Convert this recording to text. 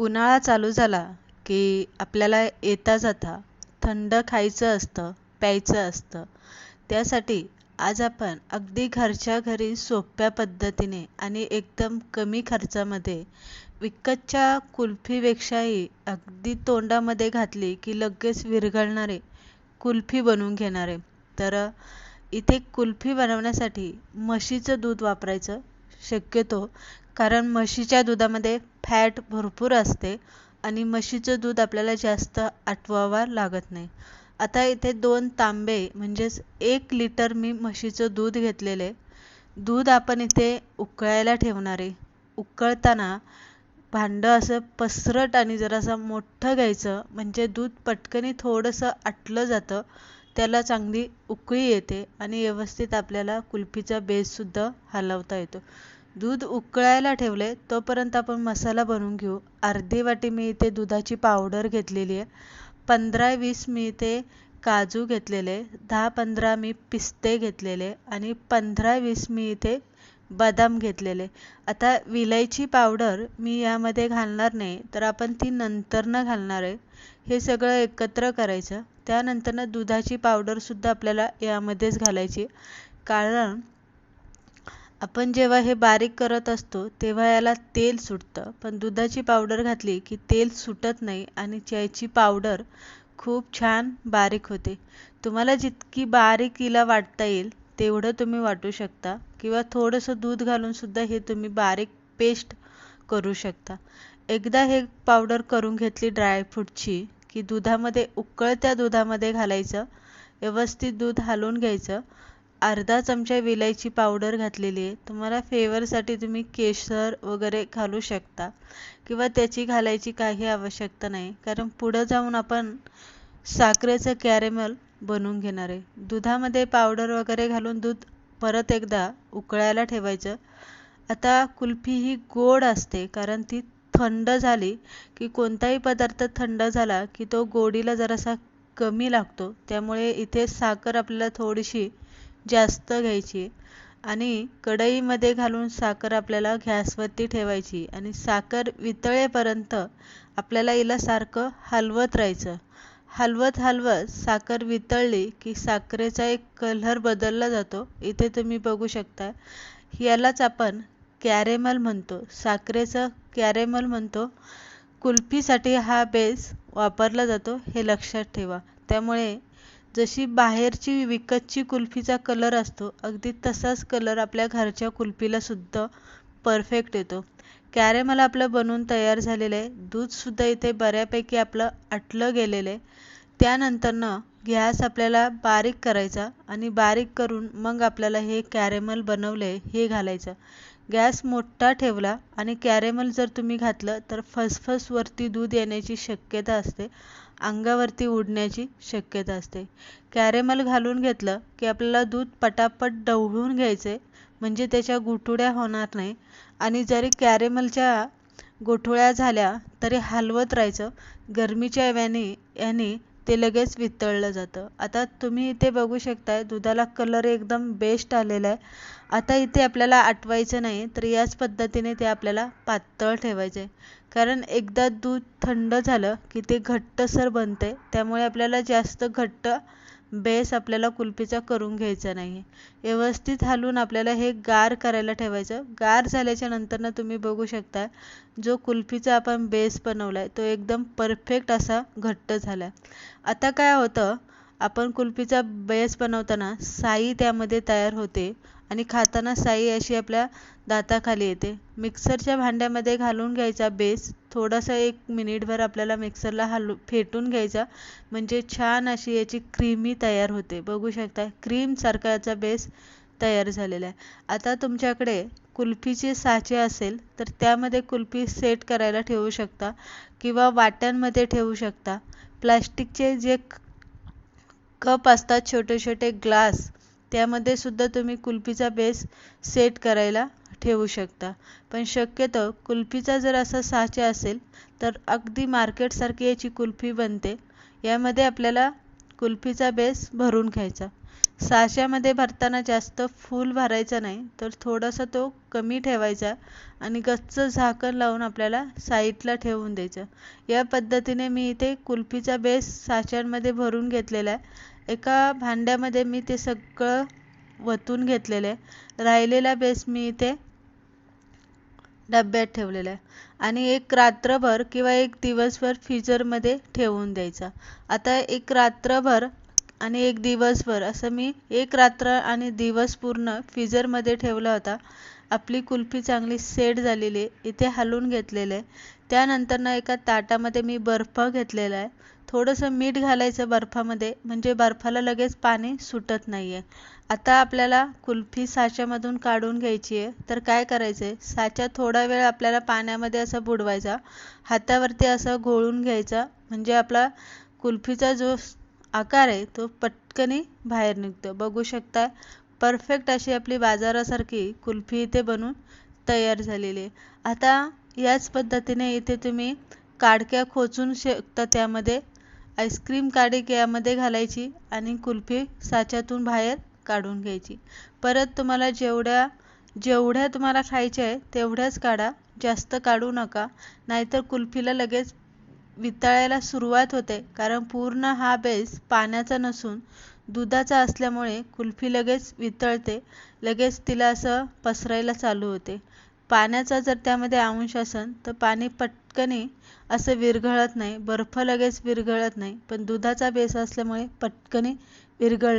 उन्हाळा चालू झाला की आपल्याला येता जाता थंड खायचं असतं प्यायचं असतं. त्यासाठी आज आपण अगदी घरच्या घरी सोप्या पद्धतीने आणि एकदम कमी खर्चामध्ये विकतच्या कुल्फीपेक्षाही अगदी तोंडामध्ये घातली की लगेच विरघळणारे कुल्फी बनवून घेणारे. तर इथे कुल्फी बनवण्यासाठी म्हशीचं दूध वापरायचं शक्यतो कारण म्हशीच्या दुधामध्ये फॅट भरपूर असते आणि म्हशीचं दूध आपल्याला जास्त आटवावा लागत नाही. आता इथे दोन तांबे म्हणजेच एक लिटर मी म्हशीचं दूध घेतलेले. दूध आपण इथे उकळायला ठेवणारे. उकळताना भांडं असं पसरट आणि जरासं मोठं घ्यायचं म्हणजे दूध पटकनी थोडंसं आटलं जातं त्याला चांगली उकळी येते आणि व्यवस्थित आपल्याला कुल्फीचा बेससुद्धा हलवता येतो. दूध उकळायला ठेवले तोपर्यंत आपण मसाला बनवून घेऊ. अर्धी वाटी मी इथे दुधाची पावडर घेतलेली आहे. पंधरा वीस मी इथे काजू घेतलेले दहा पंधरा मी पिस्ते घेतलेले आणि पंधरा वीस मी इथे बदाम घेतलेले आता विलायची पावडर मी यामध्ये घालणार नाही तर आपण ती नंतरनं घालणार आहे. हे सगळं एकत्र करायचं. त्यानंतरनं दुधाची पावडरसुद्धा आपल्याला यामध्येच घालायची कारण आपण जेव्हा हे बारीक करत असतो तेव्हा याला तेल सुटतं. पण दुधाची पावडर घातली की तेल सुटत नाही आणि चायची पावडर खूप छान बारीक होते. तुम्हाला जितकी बारीक वाटता येईल तेवढं तुम्ही वाटू शकता. किंवा थोडंसं दूध घालूनसुद्धा हे तुम्ही बारीक पेस्ट करू शकता. एकदा हे पावडर करून घेतली ड्रायफ्रूटची की दुधामध्ये उकळत्या दुधामध्ये घालायचं. व्यवस्थित दूध हलवून घ्यायचं. अर्धा चमचा विलायची पावडर घातलेली आहे. तुम्हाला फ्लेवरसाठी तुम्ही केशर वगैरे घालू शकता किंवा त्याची घालायची काही आवश्यकता नाही. कारण पुढं जाऊन आपण साखरेचं कॅरेमल बनवून घेणार आहे. दुधामध्ये पावडर वगैरे घालून दूध परत एकदा उकळायला ठेवायचं. आता कुल्फी ही गोड असते कारण ती थंड झाली की कोणताही पदार्थ थंड झाला की तो गोडीला जरासा कमी लागतो. त्यामुळे इथे साखर आपल्याला थोडीशी जास्त घ्यायची आणि कढईमध्ये घालून साखर आपल्याला गॅसवरती ठेवायची आणि साखर वितळेपर्यंत आपल्याला हिला सारखं हलवत राहायचं. हलवत हलवत साखर वितळली की साखरेचा एक कलर बदलला जातो. इथे तुम्ही बघू शकता. यालाच आपण कॅरेमल म्हणतो. साखरेचं कॅरेमल म्हणतो. कुल्फीसाठी हा बेस वापरला जातो. हे लक्षात ठेवा. त्यामुळे जशी बाहेरची विकतची कुल्फीचा कलर असतो अगदी तसाच कलर आपल्या घरच्या कुल्फीला सुद्धा परफेक्ट येतो. कॅरेमल आपलं बनवून तयार झालेलं आहे. दूधसुद्धा इथे बऱ्यापैकी आपलं आटलं गेलेलं आहे. त्यानंतरनं गॅस आपल्याला बारीक करायचा आणि बारीक करून मग आपल्याला हे कॅरेमल बनवले हे घालायचं. गॅस मोठा ठेवला आणि कॅरेमल जर तुम्ही घातलं तर फसफसवरती दूध येण्याची शक्यता असते. अंगावरती उडण्याची शक्यता असते. कॅरेमल घालून घेतलं की आपल्याला दूध पटापट ढवळून घ्यायचे म्हणजे त्याच्या गुठुड्या होणार नाही. आणि जरी कॅरेमलच्या गोठुळ्या झाल्या तरी हलवत राहायचं. गरमीच्या याने याने ते लगेच वितळलं जातं. आता तुम्ही इथे बघू शकताय दुधाला कलर एकदम बेस्ट आलेला आहे. आता इथे आपल्याला आटवायचं नाही तर याच पद्धतीने ते आपल्याला पातळ ठेवायचे कारण एकदा दूध थंड झालं की ते घट्टसर बनते त्यामुळे आपल्याला जास्त घट्ट बेस आपल्याला कुल्फीचा करून घ्यायचा नाही. व्यवस्थित हलवून आपल्याला हे गार करायला ठेवायचं. गार झाल्याच्या नंतरनं तुम्ही बघू शकता जो कुल्फीचा आपण बेस बनवला आहे तो एकदम परफेक्ट असा घट्ट झाला आता काय होतं आपण कुल्फीचा बेस बनवताना साई त्यामध्ये तयार होते. आणि खाताना साई अशी आपल्या दाताखाली येते. मिक्सरच्या भांड्यामध्ये घालून घ्यायचा बेस थोडासा एक मिनिटभर आपल्याला मिक्सरला हलू फेटून घ्यायचा. म्हणजे छान अशी याची क्रीमी तयार होते. बघू शकता क्रीमसारखा याचा बेस तयार झालेला आहे. आता तुमच्याकडे कुल्फीचे साचे असेल तर त्यामध्ये कुल्फी सेट करायला ठेवू शकता किंवा वाट्यांमध्ये ठेवू शकता. प्लास्टिकचे जे कप असतात छोटे छोटे ग्लास त्यामध्ये सुद्धा तुम्ही कुल्फीचा बेस सेट करायला ठेवू शकता. पण शक्यतो कुल्फीचा जर असा साचा असेल तर अगदी मार्केटसारखी याची कुल्फी बनते. यामध्ये आपल्याला कुल्फीचा बेस भरून घ्यायचा. साच्यामध्ये भरताना जास्त फूल भरायचा नाही तर थोडासा तो कमी ठेवायचा आणि गच्च झाकण लावून आपल्याला साईडला ठेवून द्यायचं. या पद्धतीने मी इथे कुल्फीचा बेस साच्यांमध्ये भरून घेतलेला आहे. एका भांड्यामध्ये मी ते सगळं वतून घेतलेलं आहे. राहिलेला बेस मी इथे डब्यात ठेवलेला आहे. आणि एक रात्रभर किंवा एक दिवसभर फ्रीजरमध्ये ठेवून द्यायचा. आता एक रात्रभर आणि एक दिवसभर असं मी एक रात्र आणि दिवस पूर्ण फ्रीजरमध्ये ठेवला होता. आपली कुल्फी चांगली सेट झालेली आहे. इथे हलवून घेतलेलं आहे. त्यानंतर ना एका ताटामध्ये मी बर्फ घेतलेला आहे. थोडंसं मीठ घालायचं बर्फामध्ये म्हणजे बर्फाला लगेच पाणी सुटत नाही आहे आता आपल्याला कुल्फी साच्यामधून काढून घ्यायची आहे तर काय करायचं आहे साचा थोडा वेळ आपल्याला पाण्यामध्ये असं बुडवायचा. हातावरती असं घोळून घ्यायचा. म्हणजे आपला कुल्फीचा जो आकार आहे तो पटकनी बाहेर निघतो. बघू शकता परफेक्ट अशी आपली बाजारासारखी कुल्फी इथे बनून तयार झालेली आहे. आता याच पद्धतीने इथे तुम्ही काडक्या खोचून शकता त्यामध्ये. आईस्क्रीम काडी यामध्ये घालायची आणि कुल्फी साच्यातून बाहेर काढून घ्यायची. परत तुम्हाला जेवढ्या जेवढ्या तुम्हाला खायच्या आहे तेवढ्याच काढा. जास्त काढू नका. नाहीतर कुल्फीला लगेच वितळायला सुरुवात होते. कारण पूर्ण हा बेस पाण्याचा नसून दुधाचा असल्यामुळे कुल्फी लगेच वितळते. लगेच तिला असं पसरायला चालू होते. पाण्याचा जर त्यामध्ये अंश असेल तर पाणी पटकनी असं विरघळत नाही. बर्फ लगेच विरघळत नाही. पण दुधाचा बेस असल्यामुळे पटकनी विरघळ